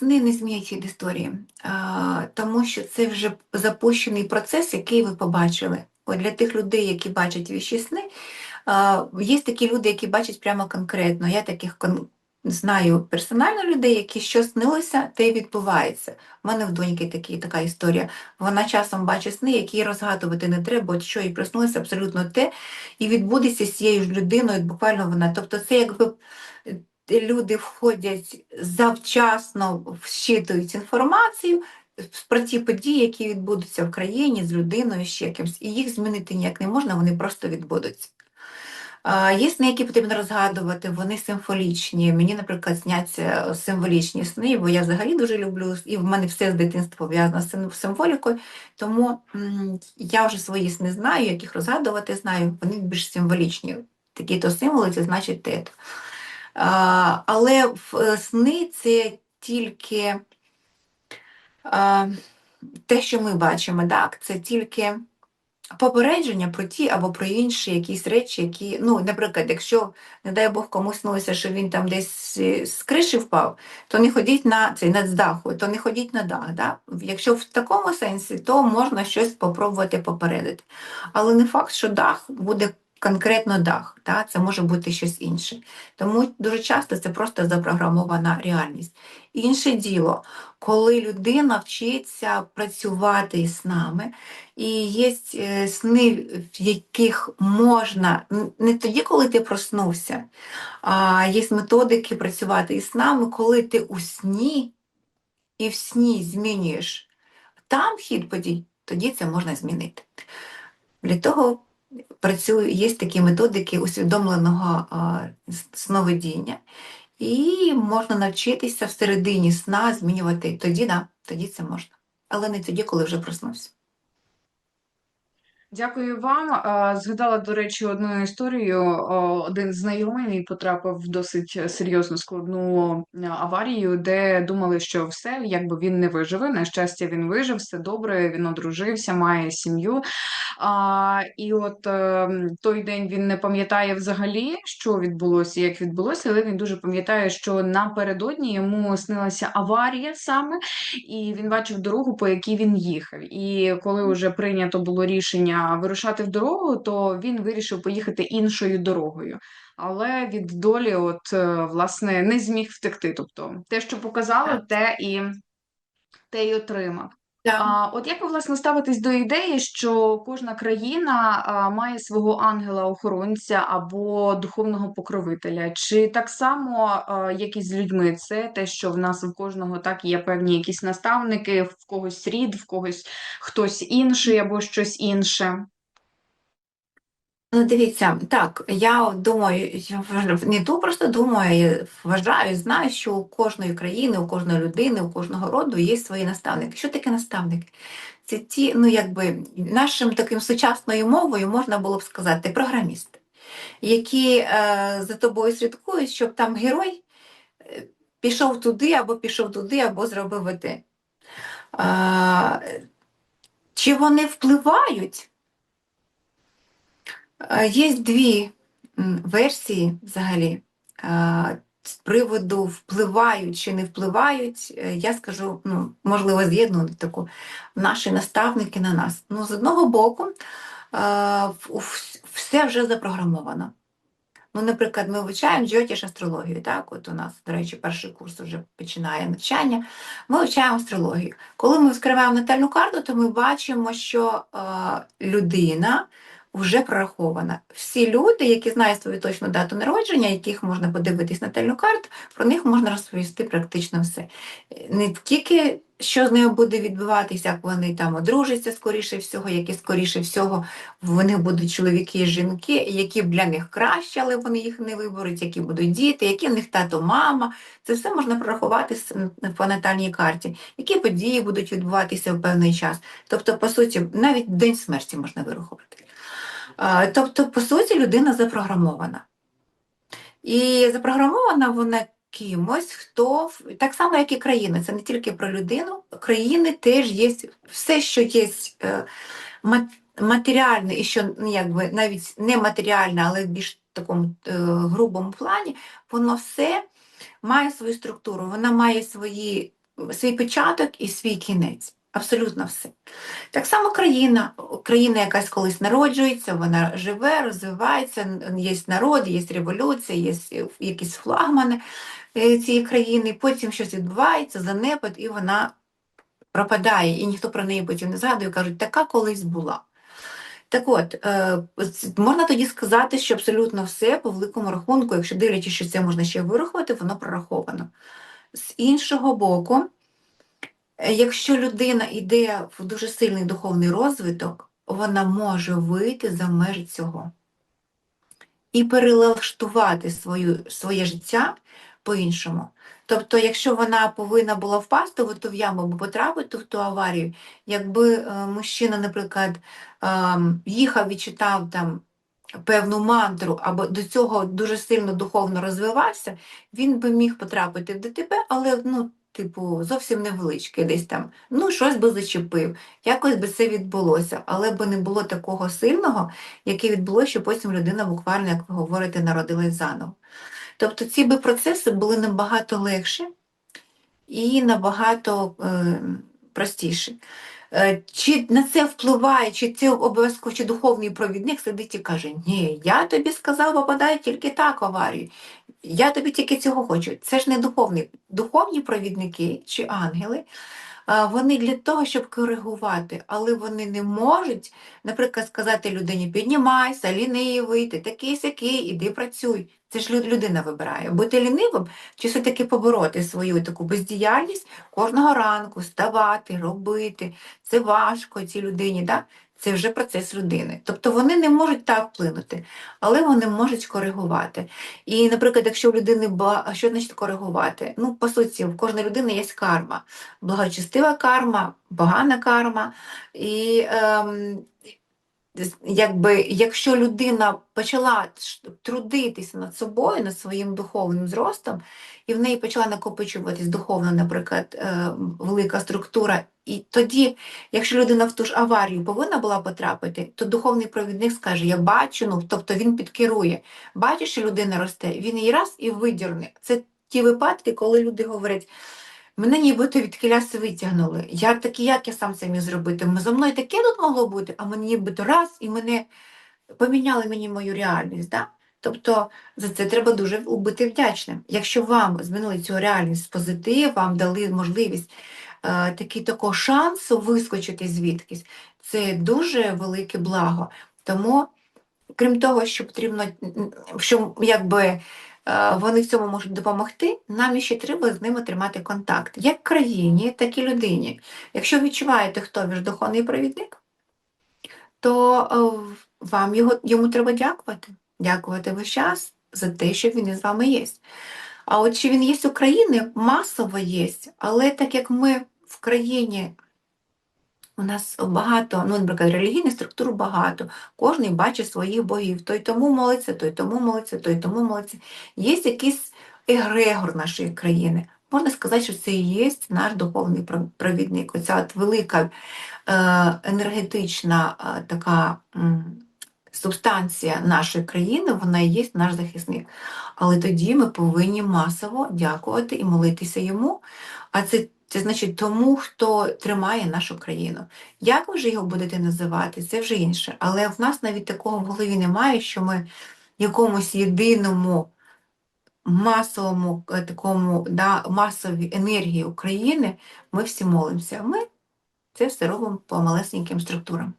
сни не змінять хід історії, тому що це вже запущений процес, який ви побачили. От для тих людей, які бачать віщі сни, є такі люди, які бачать прямо конкретно. Я таких знаю персонально людей, які що снилося, те й відбувається. У мене в доньки такі, така історія. Вона часом бачить сни, які розгадувати не треба, от що їй приснилося абсолютно те, і відбудеться з цією ж людиною, буквально вона. Тобто це якби люди входять завчасно, вщитують інформацію про ті події, які відбудуться в країні з людиною, ще кимось, і їх змінити ніяк не можна, вони просто відбудуться. Є сни, які потрібно розгадувати, вони символічні. Мені, наприклад, сняться символічні сни, бо я взагалі дуже люблю, і в мене все з дитинства пов'язано з символікою, тому я вже свої сни знаю, як їх розгадувати знаю, вони більш символічні. Такі-то символи, це значить те. Але в- е, сни це тільки те, що ми бачимо, так, це тільки попередження про ті або про інші якісь речі, які, ну, наприклад, якщо, не дай Бог, комусь снилося, що він там десь е, з криші впав, то не ходіть на цей над то не ходіть на дах. Да? Якщо в такому сенсі, то можна щось спробувати попередити. Але не факт, що дах буде конкретно дах, да? це може бути щось інше. Тому дуже часто це просто запрограмована реальність. Інше діло, коли людина вчиться працювати із снами, і є е, сни, в яких можна не тоді, коли ти проснувся, а є методики працювати із снами, коли ти у сні і в сні змінюєш там хід подій, тоді це можна змінити. Для того працюю, є такі методики усвідомленого сновидіння, і можна навчитися всередині сна змінювати. Тоді, да, тоді це можна. Але не тоді, коли вже проснувся. Дякую вам. Згадала, до речі, одну історію. Один знайомий потрапив в досить серйозну складну е, аварію, де думали, що все, якби він не виживе. На щастя, він вижив, все добре, він одружився, має сім'ю. І от е, той день він не пам'ятає взагалі, що відбулося, як відбулося, але він дуже пам'ятає, що напередодні йому снилася аварія саме, і він бачив дорогу, по якій він їхав. І коли вже прийнято було рішення вирушати в дорогу, то він вирішив поїхати іншою дорогою. Але від долі, от е, власне, не зміг втекти. Тобто, те, що показали, те і те й отримав. Так. А, от як ви власне ставитесь до ідеї, що кожна країна має свого ангела-охоронця або духовного покровителя? Чи так само, як і з людьми, це те, що в нас в кожного так є певні якісь наставники, в когось рід, в когось хтось інший або щось інше? Ну, дивіться, так, я думаю, не то просто думаю, я вважаю, знаю, що у кожної країни, у кожної людини, у кожного роду є свої наставники. Що таке наставники? Це ті, ну якби нашим таким сучасною мовою можна було б сказати програмісти, які е, за тобою слідкують, щоб там герой е, пішов туди, або пішов туди, або зробив те. А, чи вони впливають? Є дві версії взагалі з приводу впливають чи не впливають. Е, Я скажу, ну, можливо, з'єдную таку наші наставники на нас. Ну, з одного боку, все вже запрограмовано. Ну, наприклад, ми вивчаємо джотіш астрологію, так? От у нас, до речі, перший курс вже починає навчання. Ми вивчаємо астрологію. Коли ми відкриваємо натальну карту, то ми бачимо, що людина вже прорахована. Всі люди, які знають свою точну дату народження, яких можна подивитись натальну карту, про них можна розповісти практично все. Не тільки що з нею буде відбуватися, як вони там одружаться скоріше всього, які скоріше всього вони будуть чоловіки і жінки, які для них краще, але вони їх не виберуть, які будуть діти, які в них тато, мама. Це все можна прорахувати по натальній карті, які події будуть відбуватися в певний час. Тобто, по суті, навіть день смерті можна вирахувати. Тобто, по суті, людина запрограмована. І запрограмована вона кимось, хто так само, як і країни. Це не тільки про людину. Країни теж є все, що є е, матеріальне і що ну, якби навіть не матеріальне, але в більш такому е, грубому плані, воно все має свою структуру, вона має свої свій початок і свій кінець. Абсолютно все. Так само країна, країна якась колись народжується, вона живе, розвивається, є народ, є революція, є якісь флагмани е, цієї країни, потім щось відбувається, занепад, і вона пропадає, і ніхто про неї потім не згадує, кажуть, така колись була. Так от, е, можна тоді сказати, що абсолютно все по великому рахунку, якщо дивлячись, що це можна ще вирахувати, воно прораховано. З іншого боку, якщо людина йде в дуже сильний духовний розвиток, вона може вийти за межі цього і перелаштувати свою, своє життя по-іншому. Тобто, якщо вона повинна була впасти в ту яму або потрапити в ту аварію, якби е, мужчина, наприклад, ем, їхав і читав там певну мантру, або до цього дуже сильно духовно розвивався, він би міг потрапити в ДТП, але ну, типу, зовсім невеличке, десь там, ну, щось би зачепив, якось би це відбулося, але би не було такого сильного, яке відбулося, що потім людина буквально, як ви говорите, народилась заново. Тобто ці би процеси були набагато легші і набагато е, простіші. Е, Чи на це впливає, чи це обов'язково, чи духовний провідник сидить і каже, ні, я тобі сказав, попадає тільки так аварію, я тобі тільки цього хочу. Це ж не духовний. Духовні провідники чи ангели, вони для того, щоб коригувати, але вони не можуть, наприклад, сказати людині, піднімайся, лінивий, ти такий сякий, іди працюй. Це ж людина вибирає, бути лінивим чи все-таки побороти свою таку бездіяльність кожного ранку, вставати, робити. Це важко цій людині, да? це вже процес людини. Тобто вони не можуть так вплинути, але вони можуть коригувати. І, наприклад, якщо у людини ба... а що значить коригувати? Ну, по суті, в кожної людини є карма, благочестива карма, погана карма. І ем, якби, якщо людина почала трудитися над собою, над своїм духовним зростом, і в неї почала накопичуватись духовна, наприклад, е, велика структура, і тоді, якщо людина в ту ж аварію повинна була потрапити, то духовний провідник скаже: Я бачу, ну тобто він підкерує. Бачиш, що людина росте, він її раз і видірне. Це ті випадки, коли люди говорять. Мене нібито від кіляси витягнули. Я такі, як я сам це міг зробити? За мною таке тут могло бути, а мені нібито раз і мене поміняли мені мою реальність. Да? Тобто за це треба дуже бути вдячним. Якщо вам змінили цю реальність в позитив, вам дали можливість е, такий такого шансу вискочити звідкись, це дуже велике благо. Тому, крім того, що потрібно, що якби вони в цьому можуть допомогти, нам ще треба з ними тримати контакт. Як країні, так і людині. Якщо відчуваєте, хто ваш духовний провідник, то е, вам його, йому треба дякувати. Дякувати весь час за те, що він із вами є. А от чи він є України, масово є, але так як ми в країні, у нас багато, ну, наприклад, релігійних структур багато, кожен бачить своїх богів. Той тому молиться, той тому молиться, той тому молиться. Є якийсь егрегор нашої країни. Можна сказати, що це і є наш духовний про- провідник. Оця от велика е, енергетична е, така субстанція нашої країни, вона і є наш захисник. Але тоді ми повинні масово дякувати і молитися йому. А це, це значить тому, хто тримає нашу країну. Як ви вже його будете називати, це вже інше. Але в нас навіть такого в голові немає, що ми якомусь єдиному масовому е, такому да, масовій енергії України ми всі молимося. Ми це все робимо по малесеньким структурам.